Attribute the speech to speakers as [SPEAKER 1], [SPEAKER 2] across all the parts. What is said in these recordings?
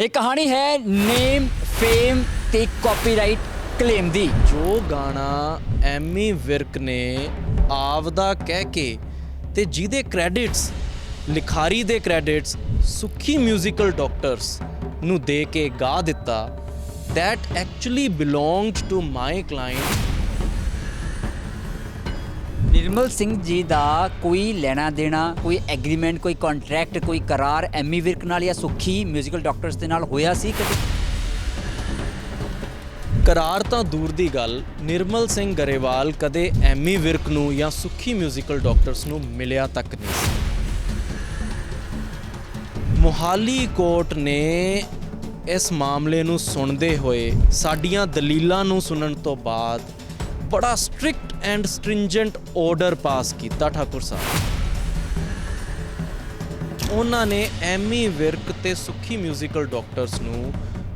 [SPEAKER 1] ਇਹ ਕਹਾਣੀ ਹੈ ਨੇਮ, ਫੇਮ ਤੇ ਕਾਪੀਰਾਈਟ ਕਲੇਮ ਦੀ।
[SPEAKER 2] ਜੋ ਗਾਣਾ ਐਮੀ ਵਿਰਕ ਨੇ ਆਪਦਾ ਕਹਿ ਕੇ ਤੇ ਜਿਹਦੇ ਕ੍ਰੈਡਿਟਸ ਲਿਖਾਰੀ ਦੇ ਕ੍ਰੈਡਿਟਸ ਸੁਖੀ ਮਿਊਜ਼ੀਕਲ ਡਾਕਟਰਸ ਨੂੰ ਦੇ ਕੇ ਗਾ ਦਿੱਤਾ, that actually belonged to my client
[SPEAKER 1] ਨਿਰਮਲ ਸਿੰਘ ਜੀ ਦਾ ਕੋਈ ਲੈਣਾ ਦੇਣਾ, ਕੋਈ ਐਗਰੀਮੈਂਟ ਕੋਈ ਕੰਟਰੈਕਟ ਕੋਈ ਕਰਾਰ ਐਮੀ ਵਿਰਕ ਨਾਲ ਜਾਂ ਸੁਖੀ ਮਿਊਜ਼ੀਕਲ ਡਾਕਟਰਸ ਦੇ ਨਾਲ ਹੋਇਆ ਸੀ ਕਦੇ?
[SPEAKER 2] ਕਰਾਰ ਤਾਂ ਦੂਰ ਦੀ ਗੱਲ, ਨਿਰਮਲ ਸਿੰਘ ਗਰੇਵਾਲ ਕਦੇ ਐਮੀ ਵਿਰਕ ਨੂੰ ਜਾਂ ਸੁਖੀ ਮਿਊਜ਼ੀਕਲ ਡਾਕਟਰਸ ਨੂੰ ਮਿਲਿਆ ਤੱਕ ਨਹੀਂ ਸੀ। ਮੁਹਾਲੀ ਕੋਰਟ ਨੇ ਇਸ ਮਾਮਲੇ ਨੂੰ ਸੁਣਦੇ ਹੋਏ ਸਾਡੀਆਂ ਦਲੀਲਾਂ ਨੂੰ ਸੁਣਨ ਤੋਂ ਬਾਅਦ ਬੜਾ strict and stringent order pass ਕੀਤਾ ਠਾਕੁਰ ਸਾਹਿਬ। ਉਹਨਾਂ ਨੇ ਐਮੀ ਵਿਰਕ ਤੇ ਸੁਖੀ ਮਿਊਜ਼ੀਕਲ ਡਾਕਟਰਸ ਨੂੰ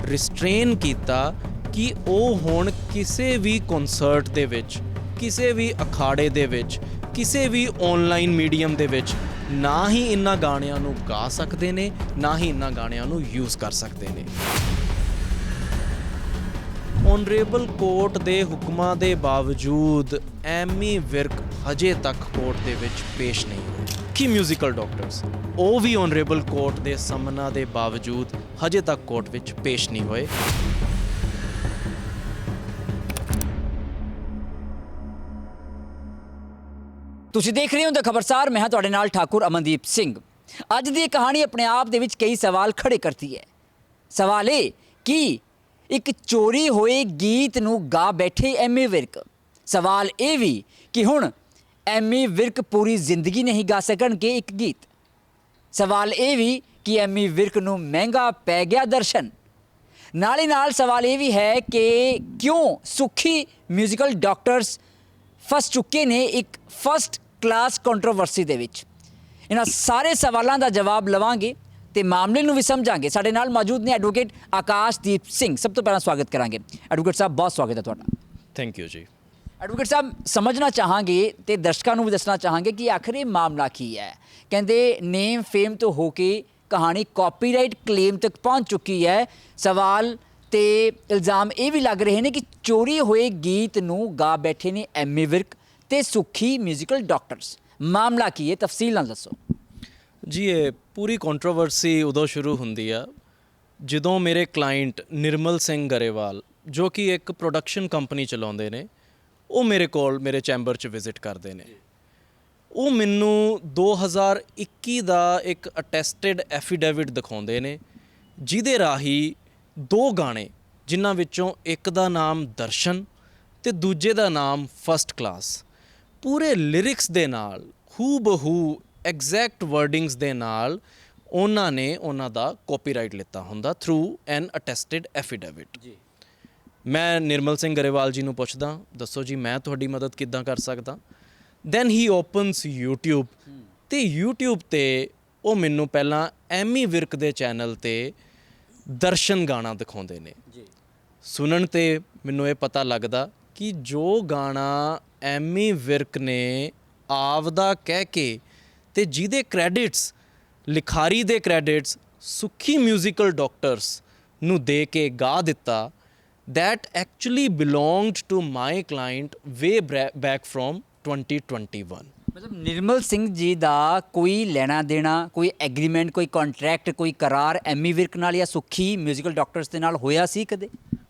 [SPEAKER 2] ਰਿਸਟ੍ਰੇਨ ਕੀਤਾ ਕਿ ਉਹ ਹੁਣ ਕਿਸੇ ਵੀ ਕਨਸਰਟ ਦੇ ਵਿੱਚ, ਕਿਸੇ ਵੀ ਅਖਾੜੇ ਦੇ ਵਿੱਚ, ਕਿਸੇ ਵੀ ਆਨਲਾਈਨ ਮੀਡੀਅਮ ਦੇ ਵਿੱਚ ਨਾ ਹੀ ਇਹਨਾਂ ਗਾਣਿਆਂ ਨੂੰ ਗਾ ਸਕਦੇ ਨੇ, ਨਾ ਹੀ ਇਹਨਾਂ ਗਾਣਿਆਂ ਨੂੰ ਯੂਜ਼ ਕਰ ਸਕਦੇ ਨੇ। ਓਨਰੇਬਲ ਕੋਰਟ ਦੇ ਹੁਕਮਾਂ ਦੇ ਬਾਵਜੂਦ ਐਮੀ ਵਿਰਕ ਹਜੇ ਤੱਕ ਕੋਰਟ ਦੇ ਵਿੱਚ ਪੇਸ਼ ਨਹੀਂ ਹੋਏ। ਕੀ ਮਿਊਜ਼ੀਕਲ ਡਾਕਟਰਸ ਉਹ ਵੀ ਓਨਰੇਬਲ ਕੋਰਟ ਦੇ ਸਮਨਾਂ ਦੇ ਬਾਵਜੂਦ ਹਜੇ ਤੱਕ ਕੋਰਟ ਵਿੱਚ ਪੇਸ਼ ਨਹੀਂ ਹੋਏ।
[SPEAKER 1] ਤੁਸੀਂ ਦੇਖ ਰਹੇ ਹੋ ਤਾਂ ਖਬਰਸਾਰ ਮੈਂ ਹਾਂ ਤੁਹਾਡੇ ਨਾਲ ਠਾਕੁਰ ਅਮਨਦੀਪ ਸਿੰਘ। ਅੱਜ ਦੀ ਇਹ ਕਹਾਣੀ ਆਪਣੇ ਆਪ ਦੇ ਵਿੱਚ ਕਈ ਸਵਾਲ ਖੜੇ ਕਰਦੀ ਹੈ। ਸਵਾਲ ਇਹ, ਕਿ ਇੱਕ ਚੋਰੀ ਹੋਏ ਗੀਤ ਨੂੰ ਗਾ ਬੈਠੇ ਐਮੀ ਵਿਰਕ। ਸਵਾਲ ਇਹ ਵੀ ਕਿ ਹੁਣ ਐਮੀ ਵਿਰਕ ਪੂਰੀ ਜ਼ਿੰਦਗੀ ਨਹੀਂ ਗਾ ਸਕਣਗੇ ਇੱਕ ਗੀਤ। ਸਵਾਲ ਇਹ ਵੀ ਕਿ ਐਮੀ ਵਿਰਕ ਨੂੰ ਮਹਿੰਗਾ ਪੈ ਗਿਆ ਦਰਸ਼ਨ। ਨਾਲ ਹੀ ਨਾਲ ਸਵਾਲ ਇਹ ਵੀ ਹੈ ਕਿ ਕਿਉਂ ਸੁਖੀ ਮਿਊਜ਼ੀਕਲ ਡਾਕਟਰਸ ਫਸ ਚੁੱਕੇ ਨੇ ਇੱਕ ਫਸਟ ਕਲਾਸ ਕੰਟਰੋਵਰਸੀ ਦੇ ਵਿੱਚ। ਇਹਨਾਂ ਸਾਰੇ ਸਵਾਲਾਂ ਦਾ ਜਵਾਬ ਲਵਾਂਗੇ। ਤੇ ਮਾਮਲੇ ਨੂੰ ਵੀ ਸਮਝਾਂਗੇ। ਸਾਡੇ ਨਾਲ ਮੌਜੂਦ ਨੇ ਐਡਵੋਕੇਟ ਆਕਾਸ਼ਦੀਪ ਸਿੰਘ। ਸਭ ਤੋਂ ਪਹਿਲਾਂ ਸਵਾਗਤ ਕਰਾਂਗੇ। ਐਡਵੋਕੇਟ ਸਾਹਿਬ ਬਹੁਤ ਸਵਾਗਤ ਹੈ ਤੁਹਾਡਾ।
[SPEAKER 2] Thank you ji.
[SPEAKER 1] ਐਡਵੋਕੇਟ ਸਾਹਿਬ ਸਮਝਣਾ ਚਾਹਾਂਗੇ ਤੇ ਦਰਸ਼ਕਾਂ ਨੂੰ ਵੀ ਦੱਸਣਾ ਚਾਹਾਂਗੇ ਕਿ ਆਖਰ ਇਹ ਮਾਮਲਾ ਕੀ ਹੈ। ਕਹਿੰਦੇ ਨੇਮ ਫੇਮ ਤੋਂ ਹੋ ਕੇ ਕਹਾਣੀ ਕਾਪੀਰਾਈਟ ਕਲੇਮ ਤੱਕ ਪਹੁੰਚ ਚੁੱਕੀ ਹੈ। ਸਵਾਲ ਤੇ ਇਲਜ਼ਾਮ ਇਹ ਵੀ ਲੱਗ ਰਹੇ ਨੇ ਕਿ ਚੋਰੀ ਹੋਏ ਗੀਤ ਨੂੰ ਗਾ ਬੈਠੇ ਨੇ ਐਮਏ ਵਿਰਕ ਤੇ ਸੁਖੀ ਮਿਊਜ਼ੀਕਲ ਡਾਕਟਰਸ ਮਾਮਲਾ ਕੀ ਹੈ? ਤਫਸੀਲ ਨਾਲ ਦੱਸੋ।
[SPEAKER 2] ਜੀ ਇਹ ਪੂਰੀ ਕੰਟਰੋਵਰਸੀ ਉਦੋਂ ਸ਼ੁਰੂ ਹੁੰਦੀ ਆ, ਜਦੋਂ ਮੇਰੇ ਕਲਾਇੰਟ ਨਿਰਮਲ ਸਿੰਘ ਗਰੇਵਾਲ, ਜੋ ਕਿ ਇੱਕ ਪ੍ਰੋਡਕਸ਼ਨ ਕੰਪਨੀ ਚਲਾਉਂਦੇ ਨੇ, ਉਹ ਮੇਰੇ ਕੋਲ, ਮੇਰੇ ਚੈਂਬਰ 'ਚ ਵਿਜ਼ਿਟ ਕਰਦੇ ਨੇ। ਉਹ ਮੈਨੂੰ 2021 ਦਾ ਇੱਕ ਅਟੈਸਟਡ ਐਫੀਡੇਵਿਟ ਦਿਖਾਉਂਦੇ ਨੇ, ਜਿਹਦੇ ਰਾਹੀਂ ਦੋ ਗਾਣੇ, ਜਿਨ੍ਹਾਂ ਵਿੱਚੋਂ ਇੱਕ ਦਾ ਨਾਮ ਦਰਸ਼ਨ ਤੇ ਦੂਜੇ ਦਾ ਨਾਮ ਫਸਟ ਕਲਾਸ ਪੂਰੇ ਲਿਰਿਕਸ ਦੇ ਨਾਲ ਹੂ ਬਹੂ ਐਗਜ਼ੈਕਟ ਵਰਡਿੰਗਸ ਦੇ ਨਾਲ ਉਹਨਾਂ ਨੇ ਉਹਨਾਂ ਦਾ ਕਾਪੀਰਾਈਟ ਲਿੱਤਾ ਹੁੰਦਾ ਥਰੂ ਐਨ ਅਟੈਸਟਡ ਐਫੀਡੇਵਿਟ
[SPEAKER 1] ਜੀ।
[SPEAKER 2] ਮੈਂ ਨਿਰਮਲ ਸਿੰਘ ਗਰੇਵਾਲ ਜੀ ਨੂੰ ਪੁੱਛਦਾ ਦੱਸੋ ਜੀ ਮੈਂ ਤੁਹਾਡੀ ਮਦਦ ਕਿੱਦਾਂ ਕਰ ਸਕਦਾ? ਦੈਨ ਹੀ ਓਪਨਸ YouTube ਤੇ YouTube ਤੇ ਉਹ ਮੈਨੂੰ ਪਹਿਲਾਂ ਐਮੀ ਵਿਰਕ ਦੇ ਚੈਨਲ ਤੇ ਦਰਸ਼ਨ ਗਾਣਾ ਦਿਖਾਉਂਦੇ ਨੇ।
[SPEAKER 1] ਜੀ।
[SPEAKER 2] ਸੁਣਨ ਤੇ ਮੈਨੂੰ ਇਹ ਪਤਾ ਲੱਗਦਾ ਕਿ ਜੋ ਗਾਣਾ ਐਮੀ ਵਿਰਕ ਨੇ ਆਪਦਾ ਕਹਿ ਕੇ ਤੇ ਜਿਹਦੇ ਕ੍ਰੈਡਿਟਸ ਲਿਖਾਰੀ ਦੇ ਕ੍ਰੈਡਿਟਸ ਸੁਖੀ ਮਿਊਜ਼ੀਕਲ ਡਾਕਟਰਸ ਨੂੰ ਦੇ ਕੇ ਗਾ ਦਿੱਤਾ that actually belonged to my client way back from 2021
[SPEAKER 1] ਮਤਲਬ ਨਿਰਮਲ ਸਿੰਘ ਜੀ ਦਾ ਕੋਈ ਲੈਣਾ ਦੇਣਾ ਕੋਈ ਐਗਰੀਮੈਂਟ ਕੋਈ ਕੰਟਰੈਕਟ ਕੋਈ ਕਰਾਰ ਐਮੀ ਵਿਰਕ ਨਾਲ ਜਾਂ ਸੁਖੀ ਮਿਊਜ਼ੀਕਲ ਡਾਕਟਰਸ ਦੇ ਨਾਲ ਹੋਇਆ ਸੀ ਕਦੇ?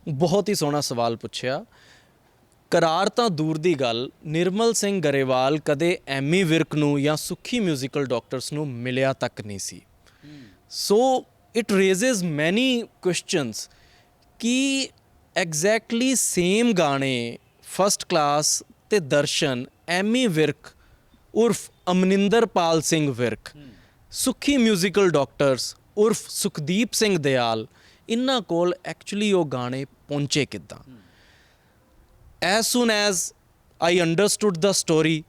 [SPEAKER 2] ਬਹੁਤ ਹੀ ਸੋਹਣਾ ਸਵਾਲ ਪੁੱਛਿਆ। ਕਰਾਰ ਤਾਂ ਦੂਰ ਦੀ ਗੱਲ, ਨਿਰਮਲ ਸਿੰਘ ਗਰੇਵਾਲ ਕਦੇ ਐਮੀ ਵਿਰਕ ਨੂੰ ਜਾਂ ਸੁਖੀ ਮਿਊਜ਼ੀਕਲ ਡਾਕਟਰਸ ਨੂੰ ਮਿਲਿਆ ਤੱਕ ਨਹੀਂ ਸੀ। So it raises many questions ਕਿ ਐਗਜ਼ੈਕਟਲੀ ਸੇਮ ਗਾਣੇ ਫਸਟ ਕਲਾਸ ਤੇ ਦਰਸ਼ਨ, ਐਮੀ ਵਿਰਕ, ਉਰਫ ਅਮਨਿੰਦਰਪਾਲ ਸਿੰਘ ਵਿਰਕ, ਸੁਖੀ ਮਿਊਜ਼ੀਕਲ ਡਾਕਟਰਸ ਉਰਫ ਸੁਖਦੀਪ ਸਿੰਘ ਦਿਆਲ ਇਹਨਾਂ ਕੋਲ ਐਕਚੁਅਲੀ ਉਹ ਗਾਣੇ ਪਹੁੰਚੇ ਕਿੱਦਾਂ? As soon as I understood the story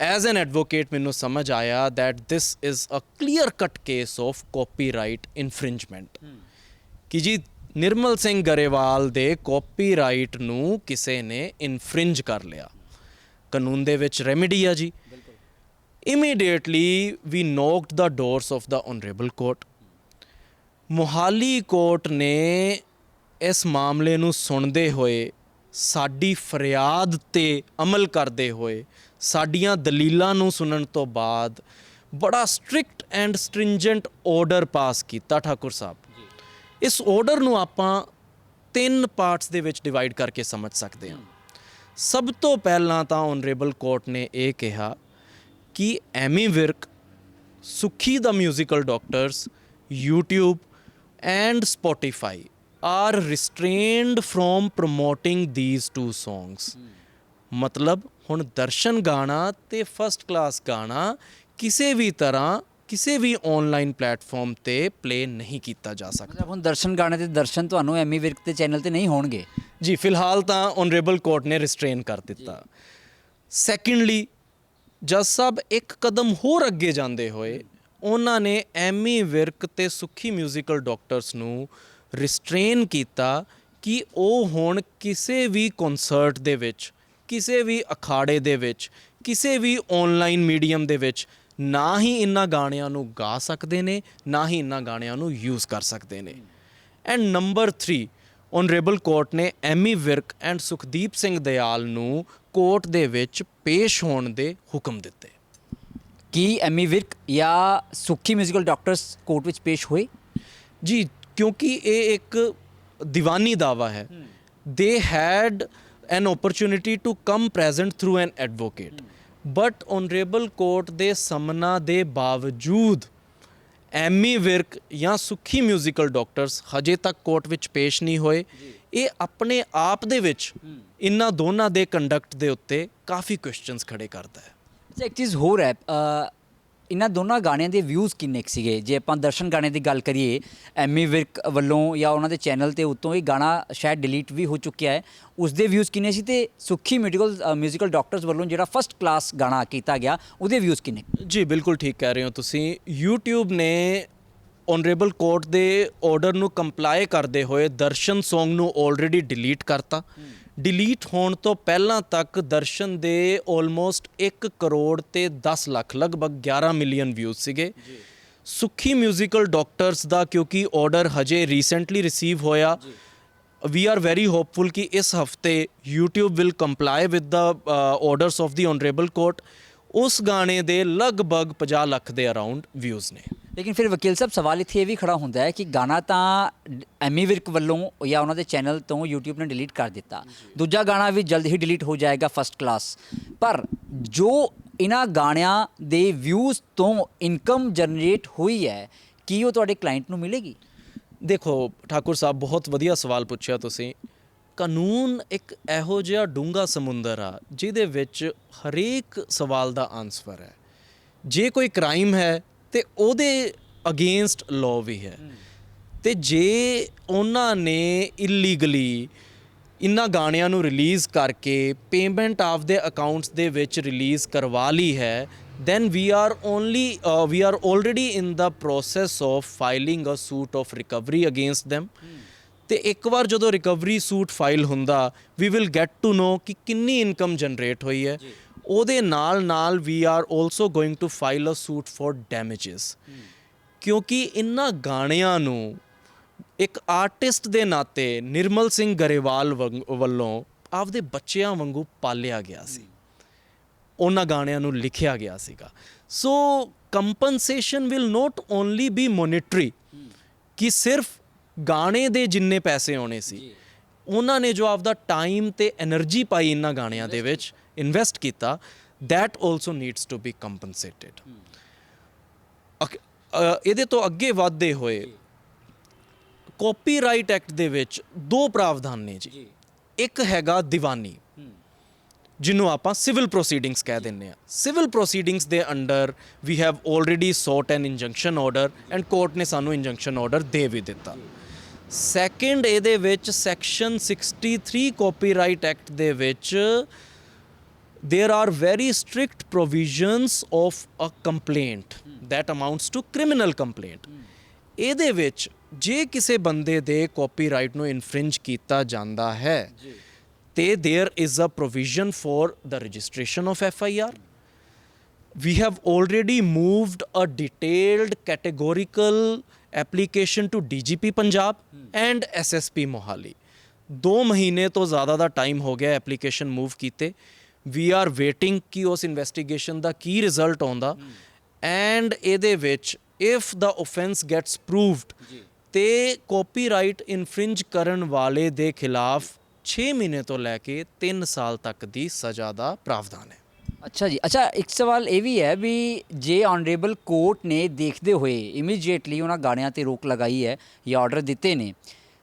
[SPEAKER 2] as an advocate ਮੈਨੂੰ ਸਮਝ ਆਇਆ that this is a clear cut case of copyright infringement ਕਿ ਜੀ ਨਿਰਮਲ ਸਿੰਘ ਗਰੇਵਾਲ ਦੇ ਕਾਪੀਰਾਈਟ ਨੂੰ ਕਿਸੇ ਨੇ ਇਨਫ੍ਰਿੰਜ ਕਰ ਲਿਆ ਕਾਨੂੰਨ ਦੇ ਵਿੱਚ ਰੈਮੇਡੀ ਆ ਜੀ immediately we knocked the doors of the honourable court Mohali court ਨੇ ਇਸ ਮਾਮਲੇ ਨੂੰ ਸੁਣਦੇ ਹੋਏ ਸਾਡੀ ਫਰਿਆਦ ਤੇ ਅਮਲ ਕਰਦੇ ਹੋਏ ਸਾਡੀਆਂ ਦਲੀਲਾਂ ਨੂੰ ਸੁਣਨ ਤੋਂ ਬਾਅਦ ਬੜਾ strict and stringent order pass ਕੀਤਾ ਠਾਕੁਰ ਸਾਹਿਬ। ਇਸ ਆਰਡਰ ਨੂੰ ਆਪਾਂ ਤਿੰਨ ਪਾਰਟਸ ਦੇ ਵਿੱਚ ਡਿਵਾਈਡ ਕਰਕੇ ਸਮਝ ਸਕਦੇ ਹਾਂ। ਸਭ ਤੋਂ ਪਹਿਲਾਂ ਤਾਂ ਆਨਰੇਬਲ ਕੋਰਟ ਨੇ ਇਹ ਕਿਹਾ ਕਿ ਐਮੀ ਵਿਰਕ ਸੁਖੀ ਦਾ musical doctors YouTube and Spotify are restrained from promoting these two songs. ਮਤਲਬ ਹੁਣ ਦਰਸ਼ਨ ਗਾਣਾ ਤੇ ਫਰਸਟ ਕਲਾਸ ਗਾਣਾ ਕਿਸੇ ਵੀ ਤਰ੍ਹਾਂ ਕਿਸੇ ਵੀ ਆਨਲਾਈਨ ਪਲੇਟਫਾਰਮ ਤੇ ਪਲੇ ਨਹੀਂ ਕੀਤਾ ਜਾ ਸਕਦਾ।
[SPEAKER 1] ਹੁਣ ਦਰਸ਼ਨ ਗਾਣੇ ਤੇ ਦਰਸ਼ਨ ਤੁਹਾਨੂੰ ਐਮੀ ਵਿਰਕ ਦੇ ਚੈਨਲ ਤੇ ਨਹੀਂ ਹੋਣਗੇ।
[SPEAKER 2] ਜੀ ਫਿਲਹਾਲ ਤਾਂ ਆਨਰੇਬਲ ਕੋਰਟ ਨੇ ਰਿਸਟ੍ਰੇਨ ਕਰ ਦਿੱਤਾ। ਸੈਕੰਡਲੀ ਜੱਜ ਸਾਹਿਬ ਇੱਕ ਕਦਮ ਹੋਰ ਅੱਗੇ ਜਾਂਦੇ ਹੋਏ ਉਹਨਾਂ ਨੇ ਐਮੀ ਵਿਰਕ ਤੇ ਸੁਖੀ ਮਿਊਜ਼ੀਕਲ ਡਾਕਟਰਸ ਨੂੰ ਰਿਸਟ੍ਰੇਨ ਕੀਤਾ ਕਿ ਉਹ ਹੁਣ ਕਿਸੇ ਵੀ ਕਨਸਰਟ ਦੇ ਵਿੱਚ ਕਿਸੇ ਵੀ ਅਖਾੜੇ ਦੇ ਵਿੱਚ ਕਿਸੇ ਵੀ ਆਨਲਾਈਨ ਮੀਡੀਅਮ ਦੇ ਵਿੱਚ ਨਾ ਹੀ ਇਹਨਾਂ ਗਾਣਿਆਂ ਨੂੰ ਗਾ ਸਕਦੇ ਨੇ ਨਾ ਹੀ ਇਹਨਾਂ ਗਾਣਿਆਂ ਨੂੰ ਯੂਜ਼ ਕਰ ਸਕਦੇ ਨੇ। ਐਂਡ ਨੰਬਰ 3 ਆਨਰੇਬਲ ਕੋਰਟ ਨੇ ਐਮੀ ਵਿਰਕ ਐਂਡ ਸੁਖਦੀਪ ਸਿੰਘ ਦਿਆਲ ਨੂੰ ਕੋਰਟ ਦੇ ਵਿੱਚ ਪੇਸ਼ ਹੋਣ ਦੇ ਹੁਕਮ ਦਿੱਤੇ।
[SPEAKER 1] ਕੀ ਐਮੀ ਵਿਰਕ ਜਾਂ ਸੁੱਖੀ ਮਿਊਜ਼ੀਕਲ ਡਾਕਟਰਸ ਕੋਰਟ ਵਿੱਚ ਪੇਸ਼ ਹੋਏ?
[SPEAKER 2] ਜੀ ਕਿਉਂਕਿ ਇਹ ਇੱਕ دیਵਾਨੀ ਦਾਵਾ ਹੈ। They had an opportunity to come present through an advocate but honourable court ਦੇ ਸਮਨਾ ਦੇ ਬਾਵਜੂਦ ਐਮੀ ਵਿਰਕ ਜਾਂ ਸੁਖੀ 뮤지컬 ਡਾਕਟਰਸ ਹਜੇ ਤੱਕ ਕੋਰਟ ਵਿੱਚ ਪੇਸ਼ ਨਹੀਂ ਹੋਏ। ਇਹ ਆਪਣੇ ਆਪ ਦੇ ਵਿੱਚ ਇਹਨਾਂ ਦੋਨਾਂ ਦੇ ਕੰਡਕਟ ਦੇ ਉੱਤੇ ਕਾਫੀ ਕੁਐਸਚਨਸ ਖੜੇ ਕਰਦਾ ਹੈ।
[SPEAKER 1] ਇੱਕ ਚੀਜ਼ ਹੋਰ ਹੈ ਇਹਨਾਂ ਦੋਨਾਂ ਗਾਣਿਆਂ ਦੇ ਵਿਊਜ਼ ਕਿੰਨੇ ਕੁ ਸੀਗੇ? ਜੇ ਆਪਾਂ ਦਰਸ਼ਨ ਗਾਣੇ ਦੀ ਗੱਲ ਕਰੀਏ, ਐਮੀ ਵਿਰਕ ਵੱਲੋਂ ਜਾਂ ਉਹਨਾਂ ਦੇ ਚੈਨਲ ਤੇ ਉੱਤੋਂ ਇਹ ਗਾਣਾ ਸ਼ਾਇਦ ਡਿਲੀਟ ਵੀ ਹੋ ਚੁੱਕਿਆ ਹੈ। ਉਸ ਦੇ ਵਿਊਜ਼ ਕਿੰਨੇ ਸੀ ਤੇ ਸੁੱਖੀ ਮੈਡੀਕਲ ਮਿਊਜ਼ੀਕਲ ਡਾਕਟਰਸ ਵੱਲੋਂ ਜਿਹੜਾ ਫਸਟ ਕਲਾਸ ਗਾਣਾ ਕੀਤਾ ਗਿਆ, ਉਹਦੇ ਵਿਊਜ਼ ਕਿੰਨੇ?
[SPEAKER 2] ਜੀ, ਬਿਲਕੁਲ ਠੀਕ ਕਹਿ ਰਹੇ ਹੋ ਤੁਸੀਂ। YouTube ਨੇ ਆਨਰੇਬਲ ਕੋਰਟ ਦੇ ਆਰਡਰ ਨੂੰ ਕੰਪਲਾਈ ਕਰਦੇ ਹੋਏ ਦਰਸ਼ਨ Song ਨੂੰ ਆਲਰੇਡੀ ਡਿਲੀਟ ਕਰਤਾ। ਡਿਲੀਟ ਹੋਣ ਤੋਂ ਪਹਿਲਾਂ ਤੱਕ ਦਰਸ਼ਨ ਦੇ ਆਲਮੋਸਟ 1 ਕਰੋੜ ਤੇ 10 ਲੱਖ ਲਗਭਗ 11 ਮਿਲੀਅਨ ਵਿਊਜ਼ ਸੀਗੇ। ਸੁਖੀ ਮਿਊਜ਼ੀਕਲ ਡਾਕਟਰਸ ਦਾ ਕਿਉਂਕਿ ਆਰਡਰ ਹਜੇ ਰੀਸੈਂਟਲੀ ਰਿਸੀਵ ਹੋਇਆ। we are very hopeful ਕਿ ਇਸ ਹਫ਼ਤੇ YouTube comply with the uh, orders of the honorable court ਉਸ ਗਾਣੇ ਦੇ ਲਗਭਗ 50 ਲੱਖ ਦੇ ਅਰਾਊਂਡ ਵਿਊਜ਼ ਨੇ।
[SPEAKER 1] ਲੇਕਿਨ ਫਿਰ ਵਕੀਲ ਸਾਹਿਬ ਸਵਾਲ ਇੱਥੇ ਇਹ ਵੀ ਖੜਾ ਹੁੰਦਾ ਹੈ ਕਿ ਗਾਣਾ ਤਾਂ ਐਮੀ ਵਿਰਕ ਵੱਲੋਂ ਜਾਂ ਉਹਨਾਂ ਦੇ ਚੈਨਲ ਤੋਂ YouTube ਨੇ ਡਿਲੀਟ ਕਰ ਦਿੱਤਾ। ਦੂਜਾ ਗਾਣਾ ਵੀ ਜਲਦ ਹੀ ਡਿਲੀਟ ਹੋ ਜਾਏਗਾ ਫਸਟ ਕਲਾਸ ਪਰ ਜੋ ਇਹਨਾਂ ਗਾਣਿਆਂ ਦੇ ਵਿਊਜ਼ ਤੋਂ ਇਨਕਮ ਜਨਰੇਟ ਹੋਈ ਹੈ ਕੀ ਉਹ ਤੁਹਾਡੇ ਕਲਾਇੰਟ ਨੂੰ ਮਿਲੇਗੀ?
[SPEAKER 2] ਦੇਖੋ ਠਾਕੁਰ ਸਾਹਿਬ ਬਹੁਤ ਵਧੀਆ ਸਵਾਲ ਪੁੱਛਿਆ ਤੁਸੀਂ। ਕਾਨੂੰਨ ਇੱਕ ਇਹੋ ਜਿਹਾ ਡੂੰਘਾ ਸਮੁੰਦਰ ਆ ਜਿਹਦੇ ਵਿੱਚ ਹਰੇਕ ਸਵਾਲ ਦਾ ਆਨਸਰ ਹੈ। ਜੇ ਕੋਈ ਕ੍ਰਾਈਮ ਹੈ ਤੇ ਉਹਦੇ ਅਗੇਂਸਟ ਲਾਅ ਵੀ ਹੈ। ਤੇ ਜੇ ਉਹਨਾਂ ਨੇ ਇਲੀਗਲੀ ਇਨ੍ਹਾਂ ਗਾਣਿਆਂ ਨੂੰ ਰਿਲੀਜ਼ ਕਰਕੇ ਪੇਮੈਂਟ ਆਫ ਦੇ ਅਕਾਊਂਟਸ ਦੇ ਵਿੱਚ ਰਿਲੀਜ਼ ਕਰਵਾ ਲਈ ਹੈ then we are only uh, we are already in the process of filing a suit of recovery against them ਤੇ ਇੱਕ ਵਾਰ ਜਦੋਂ ਰਿਕਵਰੀ ਸੂਟ ਫਾਈਲ ਹੁੰਦਾ we will get to know ਕਿ ਕਿੰਨੀ ਇਨਕਮ ਜਨਰੇਟ ਹੋਈ ਹੈ। ਉਹਦੇ ਨਾਲ ਨਾਲ we are also going to file a suit for damages ਕਿਉਂਕਿ ਇਨ੍ਹਾਂ ਗਾਣਿਆਂ ਨੂੰ ਇੱਕ ਆਰਟਿਸਟ ਦੇ ਨਾਤੇ ਨਿਰਮਲ ਸਿੰਘ ਗਰੇਵਾਲ ਵੱਲੋਂ ਆਪਦੇ ਬੱਚਿਆਂ ਵਾਂਗੂ ਪਾਲਿਆ ਗਿਆ ਸੀ। ਉਹਨਾਂ ਗਾਣਿਆਂ ਨੂੰ ਲਿਖਿਆ ਗਿਆ ਸੀਗਾ। So compensation will not only be monetary ਕਿ ਸਿਰਫ ਗਾਣੇ ਦੇ ਜਿੰਨੇ ਪੈਸੇ ਆਉਣੇ ਸੀ। ਉਹਨਾਂ ਨੇ ਜੋ ਆਪਦਾ ਟਾਈਮ ਤੇ એનર્ਜੀ ਪਾਈ ਇਹਨਾਂ ਗਾਣਿਆਂ ਦੇ ਵਿੱਚ ਇਨਵੈਸਟ ਕੀਤਾ that also needs to be compensated. ਅਕ- ਅ, ਇਹਦੇ ਤੋਂ ਅੱਗੇ ਵਧਦੇ ਹੋਏ ਕਾਪੀਰਾਈਟ ਐਕਟ ਦੇ ਵਿੱਚ ਦੋ ਪ੍ਰਾਵਧਾਨ ਨੇ ਜੀ। ਇੱਕ ਹੈਗਾ ਦੀਵਾਨੀ ਜਿਹਨੂੰ ਆਪਾਂ ਸਿਵਲ ਪ੍ਰੋਸੀਡਿੰਗਸ ਕਹਿ ਦਿੰਨੇ ਆ ਸਿਵਲ ਪ੍ਰੋਸੀਡਿੰਗਸ ਦੇ under we have already sought an injunction order and court ਨੇ ਸਾਨੂੰ ਇੰਜੰਕਸ਼ਨ ਆਰਡਰ ਦੇ ਵੀ ਦਿੱਤਾ। ਸੈਕੰਡ ਇਹਦੇ ਵਿੱਚ ਸੈਕਸ਼ਨ 63 ਕਾਪੀਰਾਈਟ ਐਕਟ ਦੇ ਵਿੱਚ there are very strict provisions of a complaint that amounts to criminal complaint ਇਹਦੇ ਵਿੱਚ ਜੇ ਕਿਸੇ ਬੰਦੇ ਦੇ ਕਾਪੀਰਾਈਟ ਨੂੰ ਇਨਫ੍ਰਿੰਜ ਕੀਤਾ ਜਾਂਦਾ ਹੈ ਤੇ there is a provision for the registration of FIR we have already moved a detailed categorical application to DGP Punjab and SSP Mohali 2 ਮਹੀਨੇ ਤੋਂ ਜ਼ਿਆਦਾ ਦਾ ਟਾਈਮ ਹੋ ਗਿਆ ਐਪਲੀਕੇਸ਼ਨ ਮੂਵ ਕੀਤੇ ਵੀ ਆਰ ਵੇਟਿੰਗ ਕਿ ਉਸ ਇਨਵੈਸਟੀਗੇਸ਼ਨ ਦਾ ਕੀ ਰਿਜ਼ਲਟ ਆਉਂਦਾ। ਐਂਡ ਇਹਦੇ ਵਿੱਚ if the offence gets proved ਤੇ ਕਾਪੀਰਾਈਟ ਇਨਫ੍ਰਿੰਜ ਕਰਨ ਵਾਲੇ ਦੇ ਖਿਲਾਫ 6 ਮਹੀਨੇ ਤੋਂ ਲੈ ਕੇ 3 ਸਾਲ ਤੱਕ ਦੀ ਸਜ਼ਾ ਦਾ ਪ੍ਰਾਵਧਾਨ ਹੈ।
[SPEAKER 1] ਅੱਛਾ ਜੀ। ਅੱਛਾ ਇੱਕ ਸਵਾਲ ਇਹ ਵੀ ਹੈ ਵੀ ਜੇ ਆਨਰੇਬਲ ਕੋਰਟ ਨੇ ਦੇਖਦੇ ਹੋਏ ਇਮੀਡੀਏਟਲੀ ਉਹਨਾਂ ਗਾਣਿਆਂ ਤੇ ਰੋਕ ਲਗਾਈ ਹੈ ਜਾਂ ਆਰਡਰ ਦਿੱਤੇ ਨੇ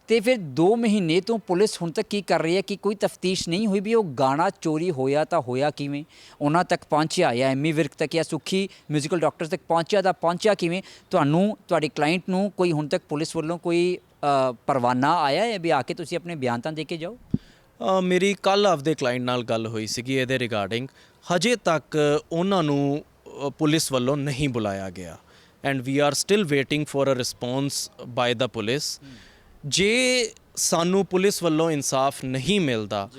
[SPEAKER 1] ਤੇ ਫਿਰ 2 ਮਹੀਨੇ ਤੋਂ ਪੁਲਿਸ ਹੁਣ ਤੱਕ ਕੀ ਕਰ ਰਹੀ ਹੈ ਕਿ ਕੋਈ ਤਫਤੀਸ਼ ਨਹੀਂ ਹੋਈ ਵੀ ਉਹ ਗਾਣਾ ਚੋਰੀ ਹੋਇਆ ਤਾਂ ਹੋਇਆ ਕਿਵੇਂ? ਉਹਨਾਂ ਤੱਕ ਪਹੁੰਚਿਆ ਜਾਂ ਐਮੀ ਵਿਰਕ ਤੱਕ ਜਾਂ ਸੁਖੀ 뮤지컬 ਡਾਕਟਰ ਤੱਕ ਪਹੁੰਚਿਆ ਤਾਂ ਪਹੁੰਚਿਆ ਕਿਵੇਂ? ਤੁਹਾਨੂੰ, ਤੁਹਾਡੇ ਕਲਾਇੰਟ ਨੂੰ ਕੋਈ ਹੁਣ ਤੱਕ ਪੁਲਿਸ ਵੱਲੋਂ ਕੋਈ ਪਰਵਾਨਾ ਆਇਆ ਹੈ ਵੀ ਆ ਕੇ ਤੁਸੀਂ ਆਪਣੇ ਬਿਆਨ ਤਾਂ ਦੇ ਕੇ ਜਾਓ?
[SPEAKER 2] ਮੇਰੀ ਕੱਲ ਆਪਦੇ ਕਲਾਇੰਟ ਨਾਲ ਗੱਲ ਹੋਈ ਸੀਗੀ ਇਹਦੇ ਰਿਗਾਰਡਿੰਗ ਹਜੇ ਤੱਕ ਉਹਨਾਂ ਨੂੰ ਪੁਲਿਸ ਵੱਲੋਂ ਨਹੀਂ ਬੁਲਾਇਆ ਗਿਆ। And we are still waiting for a response by the police ਜੇ ਸਾਨੂੰ ਪੁਲਿਸ ਵੱਲੋਂ ਇਨਸਾਫ ਨਹੀਂ ਮਿਲਦਾ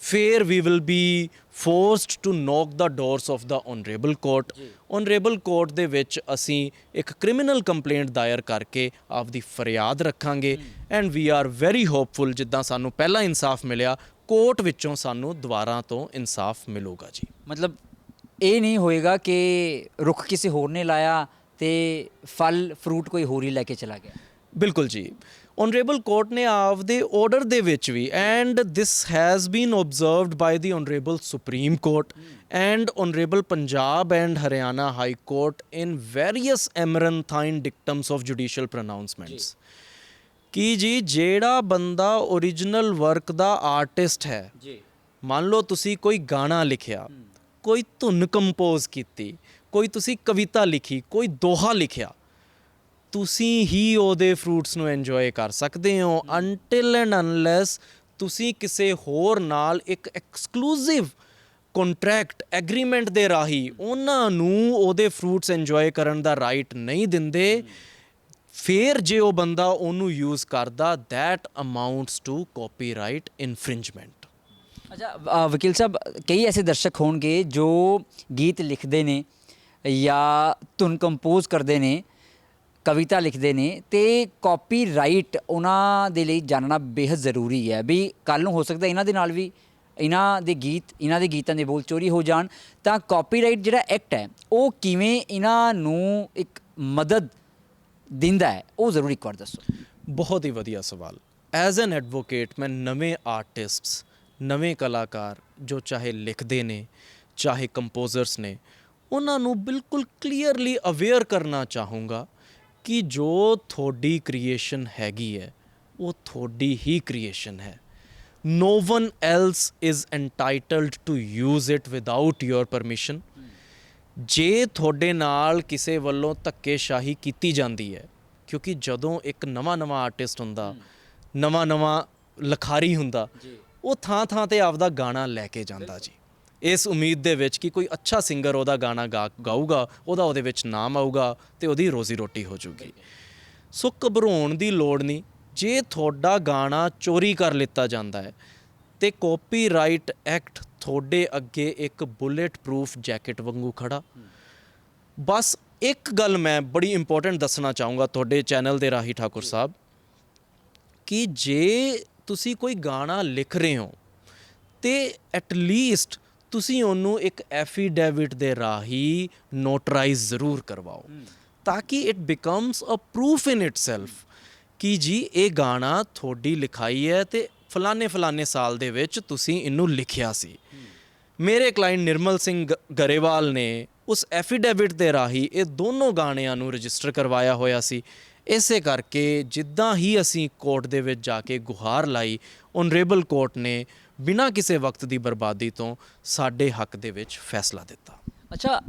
[SPEAKER 2] ਫਿਰ we will be forced to knock the doors of the honourable court honourable court ਦੇ ਵਿੱਚ ਅਸੀਂ ਇੱਕ ਕ੍ਰਿਮੀਨਲ ਕੰਪਲੇਂਟ ਦਾਇਰ ਕਰਕੇ ਆਪਦੀ ਫਰਿਆਦ ਰੱਖਾਂਗੇ and we are very hopeful ਜਿੱਦਾਂ ਸਾਨੂੰ ਪਹਿਲਾਂ ਇਨਸਾਫ ਮਿਲਿਆ ਕੋਰਟ ਵਿੱਚੋਂ ਸਾਨੂੰ ਦੁਬਾਰਾ ਤੋਂ ਇਨਸਾਫ ਮਿਲੂਗਾ ਜੀ।
[SPEAKER 1] ਮਤਲਬ ਇਹ ਨਹੀਂ ਹੋਏਗਾ ਕਿ ਰੁੱਖ ਕਿਸੇ ਹੋਰ ਨੇ ਲਾਇਆ ਤੇ ਫਲ ਫਰੂਟ ਕੋਈ ਹੋਰ ਹੀ ਲੈ ਕੇ ਚਲਾ ਗਿਆ।
[SPEAKER 2] ਬਿਲਕੁਲ ਜੀ। ਓਨਰੇਬਲ ਕੋਰਟ ਨੇ ਆਪਦੇ ਆਰਡਰ ਦੇ ਵਿੱਚ ਵੀ and this has been observed by the honourable supreme court and honourable Punjab and Haryana high court in various amaranthine dictums of judicial pronouncements ਕਿ ਜੀ ਜਿਹੜਾ ਬੰਦਾ origignal ਵਰਕ ਦਾ ਆਰਟਿਸਟ ਹੈ
[SPEAKER 1] ਜੀ
[SPEAKER 2] ਮੰਨ ਲਓ ਤੁਸੀਂ ਕੋਈ ਗਾਣਾ ਲਿਖਿਆ ਕੋਈ ਧੁਨ ਕੰਪੋਜ਼ ਕੀਤੀ ਕੋਈ ਤੁਸੀਂ ਕਵਿਤਾ ਲਿਖੀ ਕੋਈ ਦੋਹਾ ਲਿਖਿਆ ਤੁਸੀਂ ਹੀ ਉਹਦੇ ਫਰੂਟਸ ਨੂੰ ਇੰਜੋਏ ਕਰ ਸਕਦੇ ਹੋ ਅੰਟਿਲ ਐਂਡ ਅਨਲੈਸ ਤੁਸੀਂ ਕਿਸੇ ਹੋਰ ਨਾਲ ਇੱਕ ਐਕਸਕਲੂਸਿਵ ਕੰਟਰੈਕਟ ਐਗਰੀਮੈਂਟ ਦੇ ਰਾਹੀਂ ਉਹਨਾਂ ਨੂੰ ਉਹਦੇ ਫਰੂਟਸ ਇੰਜੋਏ ਕਰਨ ਦਾ ਰਾਈਟ ਨਹੀਂ ਦਿੰਦੇ, ਫਿਰ ਜੇ ਉਹ ਬੰਦਾ ਉਹਨੂੰ ਯੂਜ਼ ਕਰਦਾ, that amounts to copyright infringement
[SPEAKER 1] ਅੱਛਾ ਵਕੀਲ ਸਾਹਿਬ, ਕਈ ਐਸੇ ਦਰਸ਼ਕ ਹੋਣਗੇ ਜੋ ਗੀਤ ਲਿਖਦੇ ਨੇ ਜਾਂ ਧੁਨ ਕੰਪੋਜ਼ ਕਰਦੇ ਨੇ ਕਵਿਤਾ ਲਿਖਦੇ ਨੇ ਤੇ ਕਾਪੀਰਾਈਟ ਉਹਨਾਂ ਦੇ ਲਈ ਜਾਣਨਾ ਬੇहद ਜ਼ਰੂਰੀ ਹੈ ਵੀ ਕੱਲ ਨੂੰ ਹੋ ਸਕਦਾ ਇਹਨਾਂ ਦੇ ਨਾਲ ਵੀ ਇਹਨਾਂ ਦੇ ਗੀਤ, ਇਹਨਾਂ ਦੇ ਗੀਤਾਂ ਦੇ ਬੋਲ ਚੋਰੀ ਹੋ ਜਾਣ। ਤਾਂ ਕਾਪੀਰਾਈਟ ਜਿਹੜਾ ਐਕਟ ਹੈ, ਉਹ ਕਿਵੇਂ ਇਹਨਾਂ ਨੂੰ ਇੱਕ ਮਦਦ ਦਿੰਦਾ ਹੈ, ਉਹ ਜ਼ਰੂਰ ਇੱਕ ਵਾਰ ਦੱਸੋ।
[SPEAKER 2] ਬਹੁਤ ਹੀ ਵਧੀਆ ਸਵਾਲ। ਐਜ਼ ਐਨ ਐਡਵੋਕੇਟ ਮੈਂ ਨਵੇਂ ਆਰਟਿਸਟਸ ਨਵੇਂ ਕਲਾਕਾਰ ਜੋ ਚਾਹੇ ਲਿਖਦੇ ਨੇ, ਚਾਹੇ ਕੰਪੋਜ਼ਰਸ ਨੇ, ਉਹਨਾਂ ਨੂੰ ਬਿਲਕੁਲ ਕਲੀਅਰਲੀ ਅਵੇਅਰ ਕਰਨਾ ਚਾਹੂੰਗਾ ਕਿ ਜੋ ਤੁਹਾਡੀ ਕ੍ਰੀਏਸ਼ਨ ਹੈਗੀ ਹੈ ਉਹ ਤੁਹਾਡੀ ਹੀ ਕ੍ਰੀਏਸ਼ਨ ਹੈ। No one else is entitled to use it without your permission. ਜੇ ਤੁਹਾਡੇ ਨਾਲ ਕਿਸੇ ਵੱਲੋਂ ਧੱਕੇਸ਼ਾਹੀ ਕੀਤੀ ਜਾਂਦੀ ਹੈ ਕਿਉਂਕਿ ਜਦੋਂ ਇੱਕ ਨਵਾਂ-ਨਵਾਂ ਆਰਟਿਸਟ ਹੁੰਦਾ ਨਵਾਂ-ਨਵਾਂ ਲਖਾਰੀ ਹੁੰਦਾ ਉਹ ਥਾਂ-ਥਾਂ ਤੇ ਆਪਦਾ ਗਾਣਾ ਲੈ ਕੇ ਜਾਂਦਾ ਜੀ। ਇਸ ਉਮੀਦ ਦੇ ਵਿੱਚ ਕਿ ਕੋਈ ਅੱਛਾ ਸਿੰਗਰ ਉਹਦਾ ਗਾਣਾ ਗਾ, ਗਾਊਗਾ, ਉਹਦਾ ਉਹਦੇ ਵਿੱਚ ਨਾਮ ਆਊਗਾ ਤੇ ਉਹਦੀ ਰੋਜ਼ੀ ਰੋਟੀ ਹੋ ਜਾਊਗੀ ਸੋ ਘਬਰਾਉਣ ਦੀ ਲੋੜ ਨਹੀਂ, ਜੇ ਤੁਹਾਡਾ ਗਾਣਾ ਚੋਰੀ ਕਰ ਲਿੱਤਾ ਜਾਂਦਾ ਹੈ, ਤੇ ਕਾਪੀਰਾਈਟ ਐਕਟ ਤੁਹਾਡੇ ਅੱਗੇ ਇੱਕ ਬੁਲੇਟ ਪ੍ਰੂਫ ਜੈਕਟ ਵਾਂਗੂ ਖੜਾ। ਬਸ ਇੱਕ ਗੱਲ ਮੈਂ ਬੜੀ ਇੰਪੋਰਟੈਂਟ ਦੱਸਣਾ ਚਾਹੂੰਗਾ ਤੁਹਾਡੇ ਚੈਨਲ ਦੇ ਰਾਹੀਂ, ਠਾਕੁਰ ਸਾਹਿਬ, ਕਿ ਜੇ ਤੁਸੀਂ ਕੋਈ ਗਾਣਾ ਲਿਖ ਰਹੇ ਹੋ, ਤੇ ਐਟ ਲੀਸਟ ਤੁਸੀਂ ਉਹਨੂੰ ਇੱਕ ਐਫੀਡੇਵਿਟ ਦੇ ਰਾਹੀਂ ਨੋਟਰਾਈਜ਼ ਜ਼ਰੂਰ ਕਰਵਾਓ ਤਾਂ ਕਿ it becomes a proof in itself ਕਿ ਜੀ ਇਹ ਗਾਣਾ ਤੁਹਾਡੀ ਲਿਖਾਈ ਹੈ ਤੇ ਫਲਾਣੇ ਫਲਾਣੇ ਸਾਲ ਦੇ ਵਿੱਚ ਤੁਸੀਂ ਇਹਨੂੰ ਲਿਖਿਆ ਸੀ। ਮੇਰੇ ਕਲਾਇੰਟ ਨਿਰਮਲ ਸਿੰਘ ਗਰੇਵਾਲ ਨੇ ਉਸ ਐਫੀਡੇਵਿਟ ਦੇ ਰਾਹੀਂ ਇਹ ਦੋਨੋਂ ਗਾਣਿਆਂ ਨੂੰ ਰਜਿਸਟਰ ਕਰਵਾਇਆ ਹੋਇਆ ਸੀ। ਇਸੇ ਕਰਕੇ ਜਿੱਦਾਂ ਹੀ ਅਸੀਂ ਕੋਰਟ ਦੇ ਵਿੱਚ ਜਾ ਕੇ ਗੁਹਾਰ ਲਾਈ ਓਨਰੇਬਲ ਕੋਰਟ ਨੇ ਬਿਨਾਂ ਕਿਸੇ ਵਕਤ ਦੀ ਬਰਬਾਦੀ ਤੋਂ ਸਾਡੇ ਹੱਕ ਦੇ ਵਿੱਚ ਫੈਸਲਾ ਦਿੱਤਾ
[SPEAKER 1] ਅੱਛਾ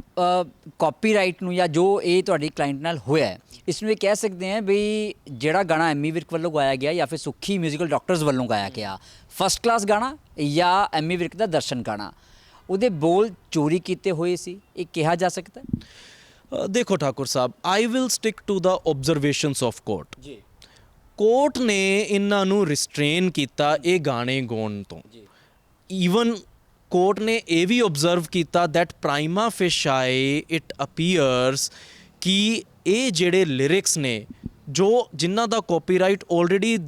[SPEAKER 1] ਕਾਪੀਰਾਈਟ ਨੂੰ ਜਾਂ ਜੋ ਇਹ ਤੁਹਾਡੀ ਕਲਾਇੰਟ ਨਾਲ ਹੋਇਆ ਹੈ ਇਸ ਨੂੰ ਇਹ ਕਹਿ ਸਕਦੇ ਹਾਂ ਵੀ ਜਿਹੜਾ ਗਾਣਾ ਐਮੀ ਵਿਰਕ ਵੱਲੋਂ ਗਾਇਆ ਗਿਆ ਜਾਂ ਫਿਰ ਸੁੱਖੀ 뮤지컬 ਡਾਕਟਰਸ ਵੱਲੋਂ ਗਾਇਆ ਗਿਆ ਫਸਟ ਕਲਾਸ ਗਾਣਾ ਜਾਂ ਐਮੀ ਵਿਰਕ ਦਾ ਦਰਸ਼ਨ ਗਾਣਾ ਉਹਦੇ ਬੋਲ ਚੋਰੀ ਕੀਤੇ ਹੋਏ ਸੀ ਇਹ ਕਿਹਾ ਜਾ ਸਕਦਾ ਹੈ
[SPEAKER 2] ਅ, ਦੇਖੋ Thakur Sahib I will stick to the observations of court
[SPEAKER 1] ਜੀ
[SPEAKER 2] ਕੋਰਟ ਨੇ ਇਹਨਾਂ ਨੂੰ ਰਿਸਟ੍ਰੇਨ ਕੀਤਾ ਇਹ ਗਾਣੇ ਗਾਉਣ ਤੋਂ। ਈਵਨ ਕੋਰਟ ਨੇ ਇਹ ਵੀ ਆਬਜ਼ਰਵ ਕੀਤਾ that prima facie it appears ਕਿ ਇਹ ਜਿਹੜੇ ਲਿਰਿਕਸ ਨੇ ਜੋ ਜਿਨ੍ਹਾਂ ਦਾ ਕਾਪੀਰਾਈਟ ਆਲਰੇਡੀ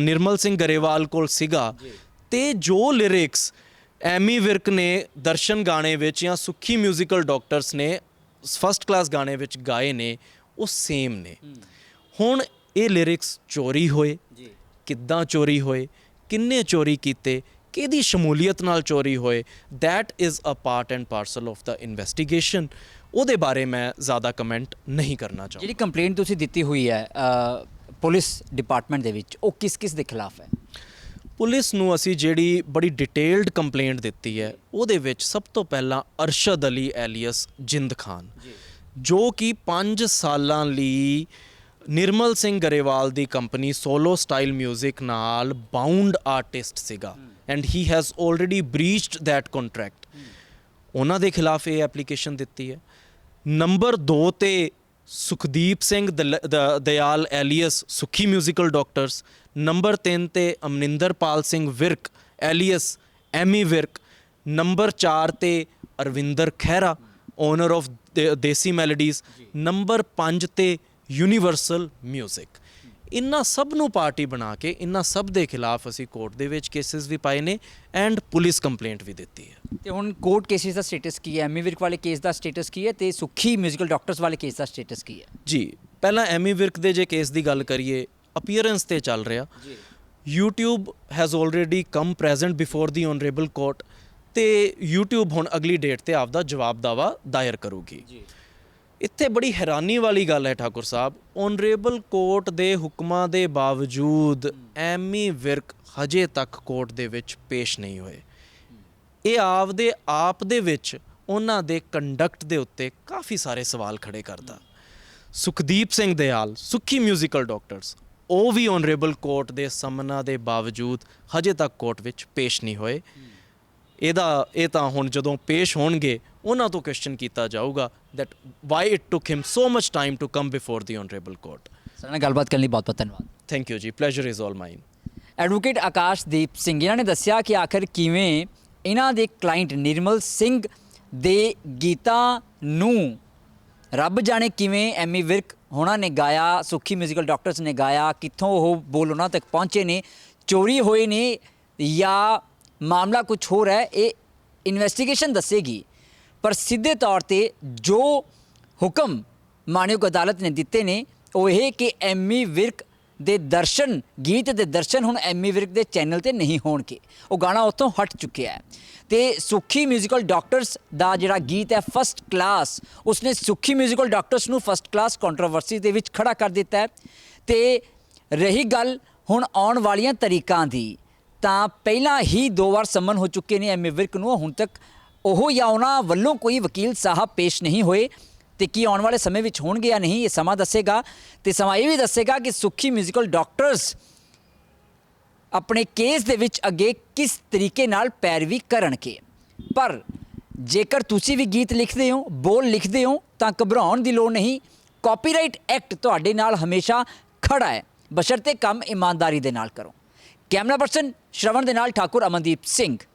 [SPEAKER 2] ਨਿਰਮਲ ਸਿੰਘ ਗਰੇਵਾਲ ਕੋਲ ਸੀਗਾ ਤੇ ਜੋ ਲਿਰਿਕਸ ਐਮੀ ਵਿਰਕ ਨੇ ਦਰਸ਼ਨ ਗਾਣੇ ਵਿੱਚ ਜਾਂ ਸੁੱਖੀ ਮਿਊਜ਼ੀਕਲ ਡਾਕਟਰਸ ਨੇ ਫਸਟ ਕਲਾਸ ਗਾਣੇ ਵਿੱਚ ਗਾਏ ਨੇ ਉਹ ਸੇਮ ਨੇ। ਹੁਣ ਇਹ ਲਿਰਿਕਸ ਚੋਰੀ ਹੋਏ
[SPEAKER 1] ਜੀ।
[SPEAKER 2] ਕਿੱਦਾਂ ਚੋਰੀ ਹੋਏ ਕਿੰਨੇ ਚੋਰੀ ਕੀਤੇ ਕਿਹਦੀ ਸ਼ਮੂਲੀਅਤ ਨਾਲ ਚੋਰੀ ਹੋਏ that is a part and parcel of the investigation ਉਹਦੇ ਬਾਰੇ ਮੈਂ ਜ਼ਿਆਦਾ ਕਮੈਂਟ ਨਹੀਂ ਕਰਨਾ ਚਾਹੁੰਦਾ।
[SPEAKER 1] ਜਿਹੜੀ ਕੰਪਲੇਂਟ ਤੁਸੀਂ ਦਿੱਤੀ ਹੋਈ ਹੈ ਅ, ਪੁਲਿਸ ਡਿਪਾਰਟਮੈਂਟ ਦੇ ਵਿੱਚ ਉਹ ਕਿਸ ਕਿਸ ਦੇ ਖਿਲਾਫ ਹੈ?
[SPEAKER 2] ਪੁਲਿਸ ਨੂੰ ਅਸੀਂ ਜਿਹੜੀ ਬੜੀ ਡਿਟੇਲਡ ਕੰਪਲੇਂਟ ਦਿੱਤੀ ਹੈ ਉਹਦੇ ਵਿੱਚ ਸਭ ਤੋਂ ਪਹਿਲਾਂ ਅਰਸ਼ਦ ਅਲੀ ਐਲੀਅਸ ਜਿੰਦ ਖਾਨ ਜੋ। ਕਿ 5 ਸਾਲਾਂ ਲਈ ਨਿਰਮਲ ਸਿੰਘ ਗਰੇਵਾਲ ਦੀ ਕੰਪਨੀ ਸੋਲੋ ਸਟਾਈਲ 뮤직 ਨਾਲ ਬਾਉਂਡ ਆਰਟਿਸਟ ਸੀਗਾ। And he has already breached that contract ਉਹਨਾਂ ਦੇ ਖਿਲਾਫ ਇਹ ਐਪਲੀਕੇਸ਼ਨ ਦਿੱਤੀ ਹੈ। ਨੰਬਰ 2 ਤੇ ਸੁਖਦੀਪ ਸਿੰਘ ਦਲ- ਦ- Dayal alias Sukhi musical doctors number 3 ਤੇ ਅਮਨਿੰਦਰਪਾਲ ਸਿੰਘ ਵਿਰਕ ਐਲੀਅਸ ਐਮੀ ਵਿਰਕ। ਨੰਬਰ 4 ਤੇ Arvinder Khaira owner of Desi melodies number 5 ਤੇ ਯੂਨੀਵਰਸਲ 뮤직 ਇਨ੍ਹਾਂ ਸਭ ਨੂੰ ਪਾਰਟੀ ਬਣਾ ਕੇ ਇਨ੍ਹਾਂ ਸਭ ਦੇ ਖਿਲਾਫ ਅਸੀਂ ਕੋਰਟ ਦੇ ਵਿੱਚ ਕੇਸਿਸ ਵੀ ਪਾਏ ਨੇ ਐਂਡ ਪੁਲਿਸ ਕੰਪਲੇਂਟ ਵੀ ਦਿੱਤੀ ਹੈ।
[SPEAKER 1] ਤੇ ਹੁਣ ਕੋਰਟ ਕੇਸਿਸ ਦਾ ਸਟੇਟਸ ਕੀ ਹੈ? ਐਮੀ ਵਿਰਕ ਵਾਲੇ ਕੇਸ ਦਾ ਸਟੇਟਸ ਕੀ ਹੈ ਤੇ ਸੁੱਖੀ ਮਿਊਜ਼ੀਕਲ ਡਾਕਟਰਸ ਵਾਲੇ ਕੇਸ ਦਾ ਸਟੇਟਸ ਕੀ ਹੈ?
[SPEAKER 2] ਜੀ ਪਹਿਲਾਂ ਐਮੀ ਵਿਰਕ ਦੇ ਜੇ ਕੇਸ ਦੀ ਗੱਲ ਕਰੀਏ ਅਪੀਅਰੈਂਸ ਤੇ ਚੱਲ ਰਿਹਾ।
[SPEAKER 1] ਜੀ।
[SPEAKER 2] YouTube has already come present before the honourable court ਤੇ YouTube ਹੁਣ ਅਗਲੀ ਡੇਟ ਤੇ ਆਪਦਾ ਜਵਾਬ ਦਾਵਾ ਦਾਇਰ ਕਰੂਗੀ।
[SPEAKER 1] ਜੀ।
[SPEAKER 2] ਇੱਥੇ ਬੜੀ ਹੈਰਾਨੀ ਵਾਲੀ ਗੱਲ ਹੈ ਠਾਕੁਰ ਸਾਹਿਬ। ਓਨਰੇਬਲ ਕੋਰਟ ਦੇ ਹੁਕਮਾਂ ਦੇ ਬਾਵਜੂਦ ਐਮੀ ਵਿਰਕ ਹਜੇ ਤੱਕ ਕੋਰਟ ਦੇ ਵਿੱਚ ਪੇਸ਼ ਨਹੀਂ ਹੋਏ। ਇਹ ਆਪਦੇ ਆਪ ਦੇ ਵਿੱਚ ਉਹਨਾਂ ਦੇ ਕੰਡਕਟ ਦੇ ਉੱਤੇ ਕਾਫੀ ਸਾਰੇ ਸਵਾਲ ਖੜੇ ਕਰਦਾ। ਸੁਖਦੀਪ ਸਿੰਘ ਦਿਆਲ, ਸੁੱਖੀ ਮਿਊਜ਼ੀਕਲ ਡਾਕਟਰਸ ਉਹ ਵੀ ਓਨਰੇਬਲ ਕੋਰਟ ਦੇ ਸਮਨਾਂ ਦੇ ਬਾਵਜੂਦ ਹਜੇ ਤੱਕ ਕੋਰਟ ਵਿੱਚ ਪੇਸ਼ ਨਹੀਂ ਹੋਏ। ਇਹਦਾ, ਇਹ ਤਾਂ ਹੁਣ ਜਦੋਂ ਪੇਸ਼ ਹੋਣਗੇ ਉਹਨਾਂ ਤੋਂ ਕੁਐਸਚਨ ਕੀਤਾ ਜਾਊਗਾ that why it took him so much time to come before the honorable court.
[SPEAKER 1] ਸਾਡੇ ਨਾਲ ਗੱਲਬਾਤ ਕਰਨ ਲਈ ਬਹੁਤ ਬਹੁਤ ਧੰਨਵਾਦ।
[SPEAKER 2] Thank you ਜੀ pleasure is all mine.
[SPEAKER 1] Advocate Akashdeep Singh ਇਹਨਾਂ ਨੇ ਦੱਸਿਆ ਕਿ ਆਖਰ ਕਿਵੇਂ ਇਹਨਾਂ ਦੇ ਕਲਾਇੰਟ ਨਿਰਮਲ ਸਿੰਘ ਦੇ ਗੀਤਾਂ ਨੂੰ ਰੱਬ ਜਾਣੇ ਕਿਵੇਂ ਐਮੀ ਵਿਰਕ ਹੋਣਾ ਨੇ ਗਾਇਆ ਸੁੱਖੀ ਮਿਊਜ਼ੀਕਲ ਡਾਕਟਰਸ ਨੇ ਗਾਇਆ ਕਿੱਥੋਂ ਉਹ ਬੋਲ ਉਹਨਾਂ ਤੱਕ ਪਹੁੰਚੇ ਨੇ ਚੋਰੀ ਹੋਏ ਨੇ ਜਾਂ ਮਾਮਲਾ ਕੁਝ ਹੋਰ ਹੈ ਇਹ ਇਨਵੈਸਟੀਗੇਸ਼ਨ ਦੱਸੇਗੀ। ਪਰ ਸਿੱਧੇ ਤੌਰ ਤੇ ਜੋ ਹੁਕਮ ਮਾਨਯੋਗ ਅਦਾਲਤ ਨੇ ਦਿੱਤੇ ਨੇ, ਉਹ ਇਹ ਕਿ ਐਮੀ ਵਿਰਕ ਦੇ ਦਰਸ਼ਨ, ਗੀਤ ਦੇ ਦਰਸ਼ਨ ਹੁਣ ਐਮੀ ਵਿਰਕ ਦੇ ਚੈਨਲ ਤੇ ਨਹੀਂ ਹੋਣਗੇ। ਉਹ ਗਾਣਾ ਉੱਥੋਂ ਹਟ ਚੁੱਕਿਆ ਹੈ। ਤੇ ਸੁੱਖੀ ਮਿਊਜ਼ੀਕਲ ਡਾਕਟਰਸ ਦਾ ਜਿਹੜਾ ਗੀਤ ਹੈ ਫਸਟ ਕਲਾਸ ਉਸਨੇ ਸੁੱਖੀ ਮਿਊਜ਼ੀਕਲ ਡਾਕਟਰਸ ਨੂੰ ਫਸਟ ਕਲਾਸ ਕੰਟਰੋਵਰਸੀ ਦੇ ਵਿੱਚ ਖੜਾ ਕਰ ਦਿੱਤਾ ਹੈ। ਤੇ ਰਹੀ ਗੱਲ ਹੁਣ ਆਉਣ ਵਾਲੀਆਂ ਤਰੀਕਾਂ ਦੀ, ਤਾਂ ਪਹਿਲਾਂ ਹੀ ਦੋ ਵਾਰ ਸੰਮਨ ਹੋ ਚੁੱਕੇ ਨੇ ਐਮਏ ਵਿਰਕ ਨੂੰ ਹੁਣ ਤੱਕ ਉਹ ਜਾਂ ਉਹਨਾਂ ਵੱਲੋਂ ਕੋਈ ਵਕੀਲ ਸਾਹਿਬ ਪੇਸ਼ ਨਹੀਂ ਹੋਏ ਤੇ ਕੀ ਆਉਣ ਵਾਲੇ ਸਮੇਂ ਵਿੱਚ ਹੋਣਗੇ ਜਾਂ ਨਹੀਂ, ਇਹ ਸਮਾਂ ਦੱਸੇਗਾ ਤੇ ਸਮਾਂ ਇਹ ਵੀ ਦੱਸੇਗਾ ਕਿ ਸੁੱਖੀ ਮਿਊਜ਼ੀਕਲ ਡਾਕਟਰਸ ਆਪਣੇ ਕੇਸ ਦੇ ਵਿੱਚ ਅੱਗੇ ਕਿਸ ਤਰੀਕੇ ਨਾਲ ਪੈਰਵੀ ਕਰਨਗੇ। ਪਰ ਜੇਕਰ ਤੁਸੀਂ ਵੀ ਗੀਤ ਲਿਖਦੇ ਹੋ, ਬੋਲ ਲਿਖਦੇ ਹੋ, ਤਾਂ ਘਬਰਾਉਣ ਦੀ ਲੋੜ ਨਹੀਂ। ਕਾਪੀਰਾਈਟ ਐਕਟ ਤੁਹਾਡੇ ਨਾਲ ਹਮੇਸ਼ਾ ਖੜਾ ਹੈ। ਬਸ਼ਰਤੇ ਕੰਮ ਇਮਾਨਦਾਰੀ ਦੇ ਨਾਲ ਕਰੋ। ਕੈਮਰਾ ਪਰਸਨ ਸ਼ਰਵਣ ਦੇ ਨਾਲ ਠਾਕੁਰ ਅਮਨਦੀਪ ਸਿੰਘ।